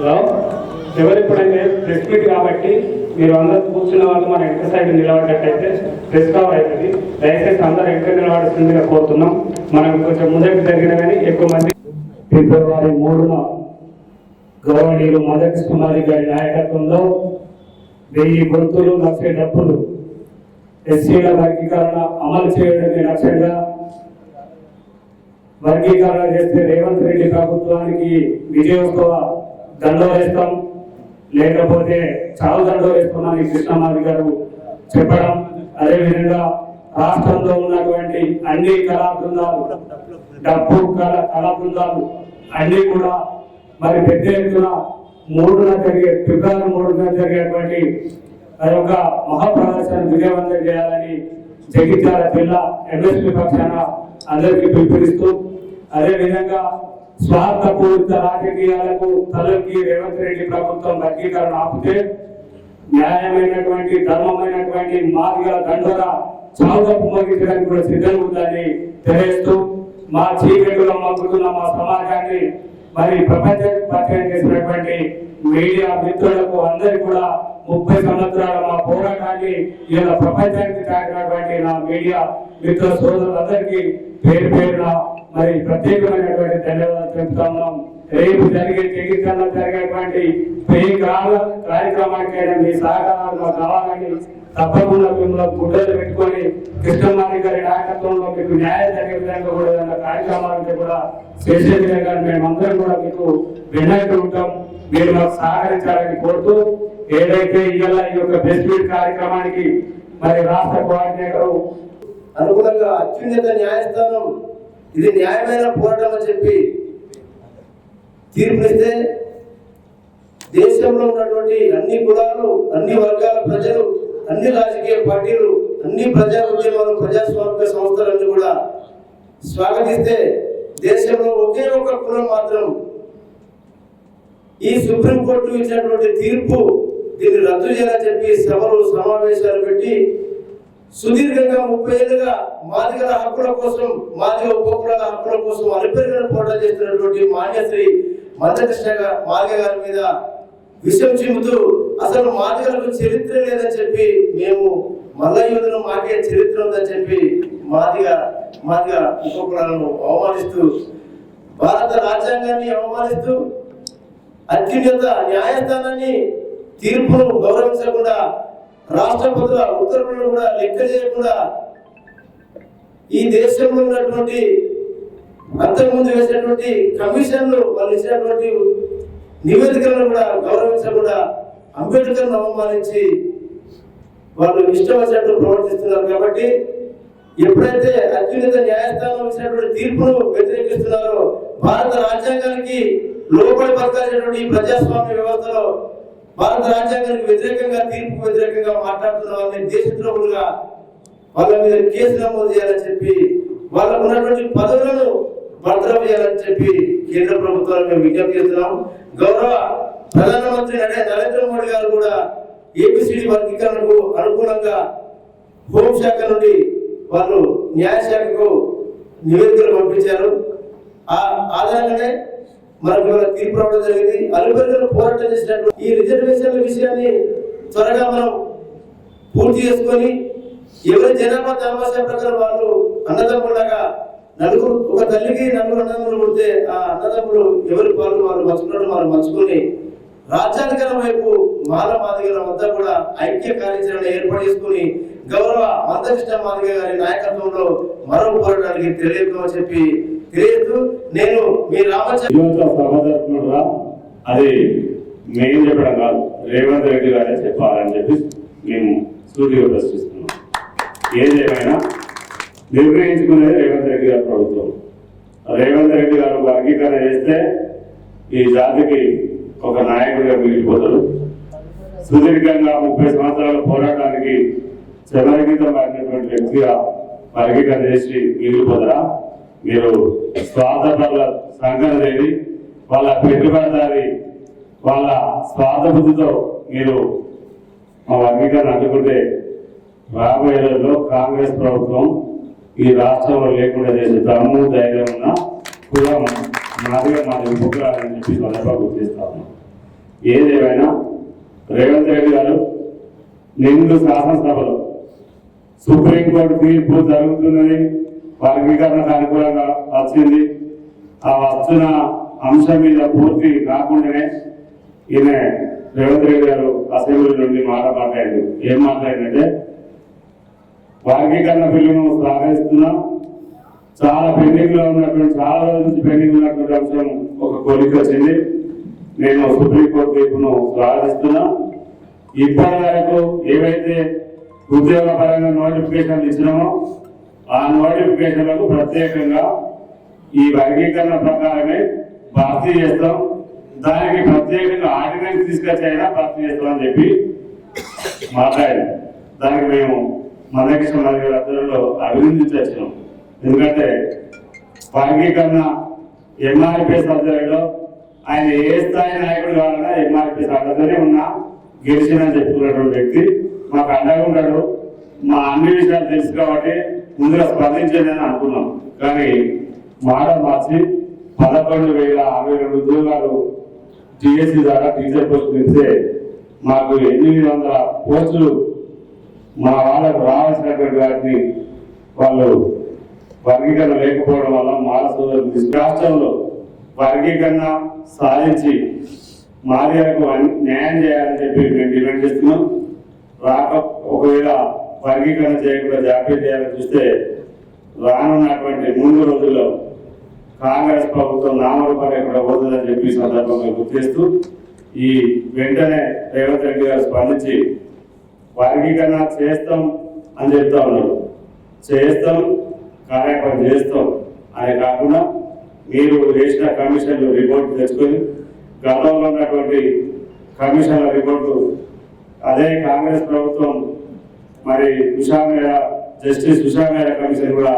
Hello? ఎవరు ఎప్పుడైతే press meet కాబట్టి మీరు అందరూ కూర్చున్న వాళ్ళు మన వెనక సైడ్ నిలబడ్డట్టయితే ప్రెస్ కవర్ అవుతుంది. దయచేసి అందరూ వెనక నిలబడుతుందిగా కోరుతున్నాం. మనం కొంచెం ముందరికి జరిగిన కానీ ఎక్కువ మంది ఫిబ్రవరి మూడున గౌరవనీయులు మొదటి కుమారి గారి నాయకత్వంలో వెయ్యి గొంతులు లక్ష డబ్బులు ఎస్సీల వర్గీకరణ అమలు చేయడమే లక్ష్యంగా వర్గీకరణ చేస్తే రేవంత్ రెడ్డి ప్రభుత్వానికి విజయోత్సవ దండో వేస్తాం. లేకపోతే చావు దండో వేస్తామని కృష్ణమాది గారు చెప్పడం. అదేవిధంగా రాష్ట్రంలో ఉన్నటువంటి అన్ని కళా బృందాలు డబ్బు కళ కళా బృందాలు అన్ని కూడా మరి పెద్ద ఎత్తున మూడున జరిగే ఫిబ్రవరి మూడున జరిగేటువంటి ఆ యొక్క మహాప్రదర్శన విజయవంతం చేయాలని జగిత్యాల జిల్లా ఎంఎస్పీ పక్షాన అందరికీ పిలుపునిస్తూ అదేవిధంగా స్వార్థపూరిత రాజకీయాలకు తలకి రేవంత్ రెడ్డి ప్రభుత్వం వర్గీకరణ ఆపితే న్యాయమైనటువంటి ధర్మమైనటువంటి మార్గ దండోర చావుదప్పు మోగించడానికి కూడా సిద్ధంగా ఉందని తెలియస్తూ మా చీకటిలో మగ్గుతున్న మా సమాజాన్ని మరి ప్రపంచ పరిచయం చేసినటువంటి మీడియా మిత్రులకు అందరికీ కూడా ముప్పై సంవత్సరాల మా పోరాటాన్ని ఇలా ప్రపంచానికి తాకినటువంటి నా మీడియా మిత్ర సోదరులందరికీ పేరు పేరున మరి ప్రత్యేకమైనటువంటి ధన్యవాదాలు చెప్తా ఉన్నాం. రేపు జరిగే చికిత్సలో జరిగేటువంటి ఏ కాల కార్యక్రమానికైనా మీ సహకారాలు మాకు కావాలని తప్పకుండా మిమ్మల్ని గుడ్డలు పెట్టుకొని కృష్ణమారి గారి నాయకత్వంలో మీకు న్యాయం జరిగే విధంగా కూడా కార్యక్రమాలంటే కూడా చేసే విధంగా మేమందరం కూడా మీకు వినాయకుడు ఉంటాం. మీరు మాకు సహకరించాలని కోరుతూ ఏదైతే ఇవాళ ఈ యొక్క బెస్ట్ కార్యక్రమానికి మరి రాష్ట్ర కోఆర్డినేటర్ అనుగుణంగా అత్యున్నత న్యాయస్థానం ఇది న్యాయమైన పోరాటం అని చెప్పి తీర్పునిస్తే దేశంలో ఉన్నటువంటి అన్ని కులాలు అన్ని వర్గాల ప్రజలు అన్ని రాజకీయ పార్టీలు అన్ని ప్రజా ఉద్యమాలు ప్రజాస్వామిక సంస్థలన్నీ కూడా స్వాగతిస్తే దేశంలో ఒకే ఒక కులం మాత్రం. ఈ సుప్రీంకోర్టు ఇచ్చినటువంటి తీర్పు దీన్ని రద్దు చేయాలని చెప్పి సభలు సమావేశాలు పెట్టి సుదీర్ఘంగా ముప్పై ఏళ్ళుగా మాదిగల హక్కుల కోసం మాదిగ ఉపకులాల హక్కుల కోసం అలిపెరిగిన పోరాటం చేస్తున్నటువంటి మాన్యశ్రీ మందకృష్ణ మాదిగ గారి మీద విషయం చెబుతూ అసలు మాదిగలకు చరిత్ర లేదని చెప్పి మేము మల్లయోధులు మాకే చరిత్ర ఉందని చెప్పి మాదిగ మాదిగ ఉపకులాలను అవమానిస్తూ భారత రాజ్యాంగాన్ని అవమానిస్తూ అత్యున్నత న్యాయస్థానాన్ని తీర్పును గౌరవించకుండా రాష్ట్రపతుల ఉత్తర్వులను కూడా లెక్క చేయకుండా ఈ దేశంలో ఉన్నటువంటి అంతకుముందు వేసినటువంటి కమిషన్లు వాళ్ళు ఇచ్చినటువంటి నివేదికలను కూడా గౌరవించకుండా అంబేద్కర్ను అవమానించి వాళ్ళు ఇష్టం వచ్చినట్టు ప్రవర్తిస్తున్నారు కాబట్టి ఎప్పుడైతే అత్యున్నత న్యాయస్థానం ఇచ్చినటువంటి తీర్పును వ్యతిరేకిస్తున్నారో భారత రాజ్యాంగానికి లోపల పరచాల్సినటువంటి ఈ ప్రజాస్వామ్య వ్యవస్థలో భారత రాజ్యాంగానికి వ్యతిరేకంగా తీర్పు వ్యతిరేకంగా మాట్లాడుతున్న వాళ్ళని దేశద్రోహులుగా వాళ్ళ మీద కేసు నమోదు చేయాలని చెప్పి వాళ్ళకు ఉన్నటువంటి పదవులను భద్రం చేయాలని చెప్పి కేంద్ర ప్రభుత్వాన్ని మేము విజ్ఞప్తి చేస్తున్నాం. గౌరవ ప్రధానమంత్రి నరేంద్ర మోడీ గారు కూడా ఏపీసీడీ వర్గీకరణకు అనుకూలంగా హోంశాఖ నుండి వాళ్ళు న్యాయశాఖకు నివేదికలు పంపించారు. ఆ ఆధారంగానే మనకు తీర్పు రావడం జరిగింది. అలుబెరుగులు పోరాటం చేసినట్టు ఈ రిజర్వేషన్ల విషయాన్ని త్వరగా మనం పూర్తి చేసుకొని ఎవరి జనాభా దామాషా ప్రకారం వాళ్ళు అన్నదమ్ములాగా నలుగురు ఒక తల్లికి నలుగురు అన్నదమ్ములు పుడితే ఆ అన్నదమ్ములు ఎవరి పాలు వాళ్ళు మర్చుకున్నాడు వాళ్ళు మర్చుకొని రాజ్యాంగం వైపు మాల మాదిగల వద్ద కూడా ఐక్య కార్యాచరణ ఏర్పాటు చేసుకుని గౌరవ మందకృష్ణ మాదిగ గారి నాయకత్వంలో మరో పోరాటానికి తెలియదు చెప్పి తెలియదు నేను మీ రామచంద్ర అది మేము చెప్పడం కాదు రేవంత్ రెడ్డి గారే చెప్పాలని చెప్పి మేము స్టూడియో ప్రశ్నిస్తున్నాం. ఏదేమైనా నిర్ణయించుకునేది రేవంత్ రెడ్డి గారు ప్రభుత్వం. రేవంత్ రెడ్డి గారు వర్గీకరణ చేస్తే ఈ జాతికి ఒక నాయకుడిగా మిగిలిపోతాడు సుదీర్ఘంగా ముప్పై సంవత్సరాల పోరాటానికి చెలరగీతం మారినటువంటి వ్యక్తిగా వర్గీకరణ చేసి మిగిలిపోతారా? మీరు స్వార్థపరుల సంఘం లేని వాళ్ళ పెట్టుబడిదారి వాళ్ళ స్వార్థబుద్ధితో మీరు మా వర్గీకరణ అడ్డుకుంటే రాబోయే రోజుల్లో కాంగ్రెస్ ప్రభుత్వం ఈ రాష్ట్రంలో లేకుండా చేసే దమ్ము ధైర్యం ఉన్న కులం మాదిగా మాది ఉపకారాలని చెప్పి సందర్భంగా గుర్తిస్తాము ఏదేమైనా రేవంత్ రెడ్డి గారు నిండు శాసనసభలో సుప్రీంకోర్టు తీర్పు జరుగుతున్నది. వర్గీకరణకు అనుకూలంగా వచ్చింది. ఆ వచ్చిన అంశం మీద పూర్తి కాకుండానే ఈయన రేవంత్ రెడ్డి గారు అసెంబ్లీ నుండి మాట మాట్లాడారు ఏం మాట్లాడిందంటే వర్గీకరణ బిల్లును స్వాగతిస్తున్నాం చాలా పెండింగ్లో ఉన్నటువంటి చాలా రోజుల నుంచి పెండింగ్ ఉన్నటువంటి అంశం ఒక కోరిక వచ్చింది. నేను సుప్రీంకోర్టు తీర్పును స్వాగతిస్తున్నా ఇప్పటి వరకు ఏవైతే ఉద్యోగ పరంగా నోటిఫికేషన్ ఇచ్చినామో ఆ నోటిఫికేషన్లకు ప్రత్యేకంగా ఈ వర్గీకరణ ప్రకారమే భర్తీ చేస్తాం. దానికి ప్రత్యేకంగా ఆర్డినెన్స్ తీసుకొచ్చైనా భర్తీ చేస్తామని చెప్పి మాట్లాడి దానికి మేము మందకృష్ణ గారి ఆధ్వర్యంలో అభినందించాం ఎందుకంటే వర్గీకరణ ఎంఆర్పిఎస్ ఆధ్వర్యంలో ఆయన ఏ స్థాయి నాయకుడు కావాలన్నా ఎంఆర్పిఎస్ అండతోనే ఉన్నా గెలిచినని చెప్పుకున్నటువంటి వ్యక్తి. మాకు అండగా ఉంటాడు. మా అన్ని విషయాలు తెలుసు కాబట్టి ముందుగా స్పందించేదని అనుకున్నాం. కానీ మాట మార్చి పదకొండు వేల అరవై రెండు ఉద్యోగాలు టిఎస్సి ద్వారా టీచర్ పోస్టులు ఇస్తే మాకు ఎనిమిది వందల పోస్టులు మా వాళ్ళకు రావాల్సినటువంటి వాటిని వాళ్ళు వర్గీకరణ లేకపోవడం వల్ల మాల సోదరులు రాష్ట్రంలో వర్గీకరణ సాధించి మాదిలకు న్యాయం చేయాలని చెప్పి మేము డిమాండ్ చేస్తున్నాం. రాక ఒకవేళ వర్గీకరణ చేయకుండా జాప్యం చేయాలని చూస్తే రానున్నటువంటి మూడు రోజుల్లో కాంగ్రెస్ ప్రభుత్వం నామరూపాలు ఎక్కడ పోతుందని చెప్పి సందర్భంగా గుర్తిస్తూ ఈ వెంటనే రేవంత్ రెడ్డి గారు స్పందించి వర్గీకరణ చేస్తాం అని చెప్తా ఉన్నారు. చేస్తాం కార్యక్రమం చేస్తాం అనే కాకుండా మీరు వేసిన కమిషన్లు రిపోర్ట్ తెచ్చుకొని గతంలో ఉన్నటువంటి కమిషన్ల రిపోర్టు అదే కాంగ్రెస్ ప్రభుత్వం మరి ఉషా జస్టిస్ ఉషా కమిషన్ కూడా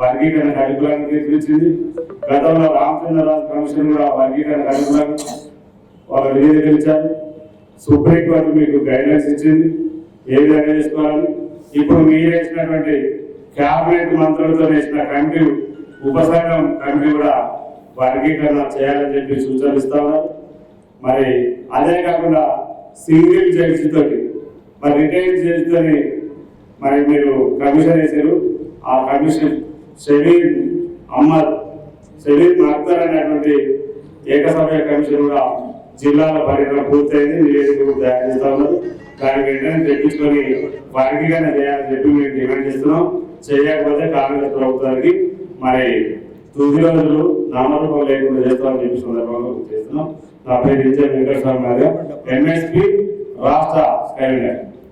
వర్గీకరణ అనుకూలంగా తీర్చిచ్చింది గతంలో రామచంద్రరాజు కమిషన్ కూడా వర్గీకరణ అనుకూలంగా వాళ్ళ నివేదికలు ఇచ్చారు సుప్రీంకోర్టు మీకు గైడ్లైన్స్ ఇచ్చింది. ఏ విధంగా చేసుకోవాలని ఇప్పుడు మీరు వేసినటువంటి క్యాబినెట్ మంత్రులతో వేసిన కమిటీ ఉపసంఘం కమిటీ కూడా వర్గీకరణ చేయాలని చెప్పి సూచనలు ఇస్తా ఉన్నారు. మరి అదే కాకుండా సింగిల్ జడ్జి తోటి మరి రిటైర్డ్ జడ్జి మరి మీరు కమిషన్ వేశారు. ఆ కమిషన్ షబీర్ అహ్మద్ షబీర్ అఖ్తర్ అనేటువంటి ఏకసభ్య కమిషన్ కూడా జిల్లాల పర్యటన పూర్తయింది. నివేదిక తయారు చేస్తా ఉన్నారు? దానికి వెంటనే తెప్పించుకొని వారికిగానే చేయాలని చెప్పి మేము డిమాండ్ చేస్తున్నాం. చేయకపోతే కాంగ్రెస్ ప్రభుత్వానికి మరి తుది రోజులు నామరూపం లేకుండా చేస్తామని చెప్పి సందర్భంగా చేస్తున్నాం. నా పేరు ఇచ్చే వెంకటస్వామి గారు ఎంఎస్పి రాష్ట్ర కన్వీనర్